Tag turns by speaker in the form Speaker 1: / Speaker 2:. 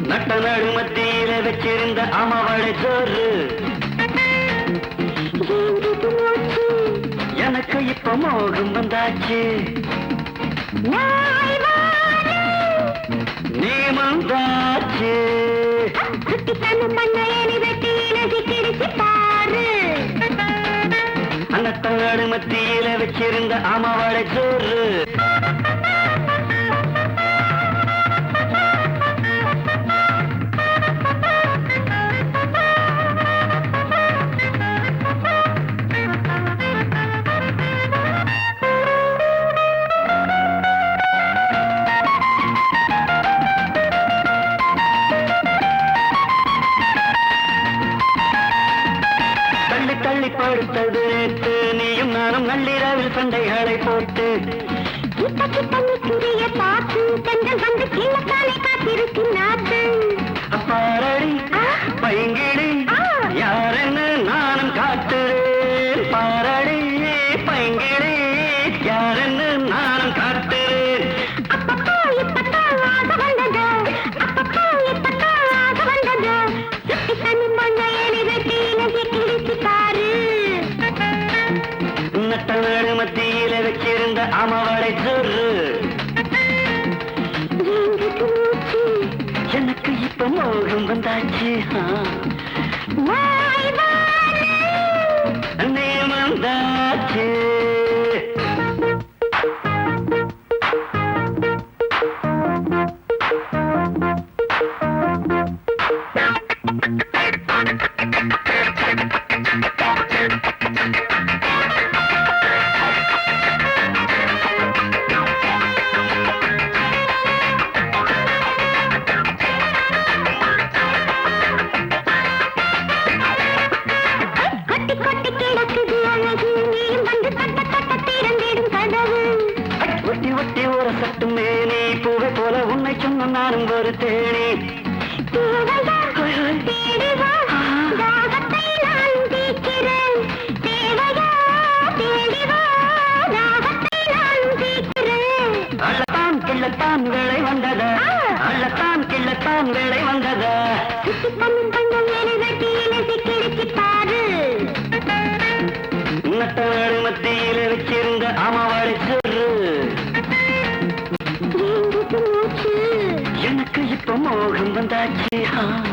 Speaker 1: நட்ட நடு மத்தியில வச்சிருந்த அமவளை சோறு. எனக்கு இப்ப மோகம் வந்தாச்சு. நீ வந்தாச்சு. நடு மத்தியில வச்சிருந்த அமவளை சோறு. நள்ளிரவில் சண்டைகளை போட்டு பாரடி பைங்கிடி யாரென்னு நானும் காட்டுறேன் மத்தியில வச்சிருந்த அமவளை
Speaker 2: சொல்லு
Speaker 1: எனக்கு இப்ப மோகம் வந்தாச்சு
Speaker 2: கிடக்குது அழகு. நீயும் வந்து தட்ட தட்ட திறந்திடும் கதவு.
Speaker 1: ஒட்டி ஒட்டி ஒரு சட்டுமே நீ பூவை போல உன்னை சொன்ன நானும் ஒரு தேனி. அள்ளத்தான் கிள்ளத்தான் வேலை வந்ததா. அள்ளத்தான் கிள்ளத்தான் வேலை வந்ததா. அமவளை எனக்கு இப்ப மோகம் வந்தாச்சு.